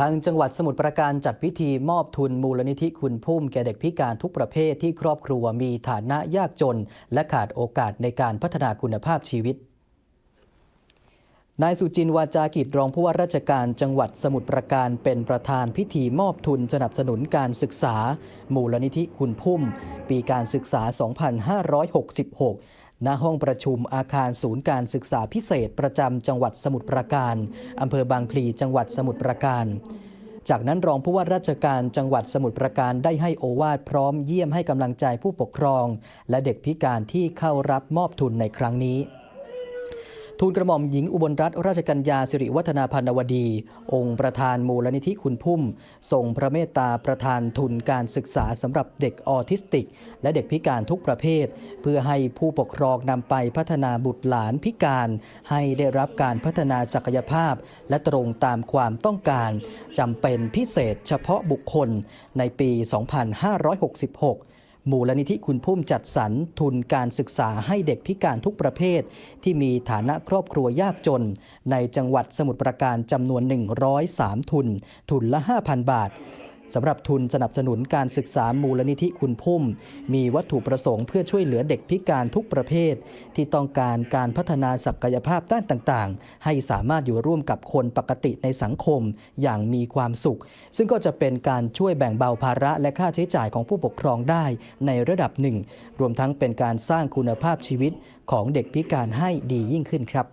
ทางจังหวัดสมุทรปราการจัดพิธีมอบทุนมูลนิธิคุณพุ่มแก่เด็กพิการทุกประเภทที่ครอบครัวมีฐานะยากจน และขาดโอกาสในการพัฒนาคุณภาพชีวิตนายสุจินวาจากิจรองผู้ว่าราชการจังหวัดสมุทรปราการเป็นประธานพิธีมอบทุนสนับสนุนการศึกษา มูลนิธิคุณพุ่ม ปีการศึกษา 2566 ณห้องประชุมอาคารศูนย์การศึกษาพิเศษประจำจังหวัดสมุทรปราการอำเภอบางพลีจังหวัดสมุทรปราการ จากนั้นรองผู้ว่าราชการจังหวัดสมุทรปราการได้ให้โอวาทพร้อมเยี่ยมให้กำลังใจผู้ปกครอง และเด็กพิการที่เข้ารับมอบทุนในครั้งนี้ ทูลกระหม่อมหญิงอุบลรัตนราชกัญญาสิริวัฒนาพันวดี องค์ประธานมูลนิธิคุณพุ่ม ทรงพระเมตตาประธานทุนการศึกษาสำหรับเด็กออทิสติก และเด็กพิการทุกประเภท เพื่อให้ผู้ปกครองนำไปพัฒนาบุตรหลานพิการ ให้ได้รับการพัฒนาศักยภาพ และตรงตามความต้องการจำเป็นพิเศษเฉพาะบุคคลในปี 2566 มูลนิธิคุณพุ่มจัดสรรทุนการศึกษาให้เด็กพิการทุกประเภท ที่มีฐานะครอบครัวยากจน ในจังหวัดสมุทรปราการจำนวน 103 ทุน ทุนละ 5,000 บาท สำหรับทุนสนับสนุนการศึกษามูลนิธิคุณพุ่ม มีวัตถุประสงค์เพื่อช่วยเหลือเด็กพิการทุกประเภท ที่ต้องการการพัฒนาศักยภาพด้านต่างๆ ให้สามารถอยู่ร่วมกับคนปกติในสังคมอย่างมีความสุข ซึ่งก็จะเป็นการช่วยแบ่งเบาภาระและค่าใช้จ่ายของผู้ปกครองได้ในระดับหนึ่ง รวมทั้งเป็นการสร้างคุณภาพชีวิตของเด็กพิการให้ดียิ่งขึ้นครับ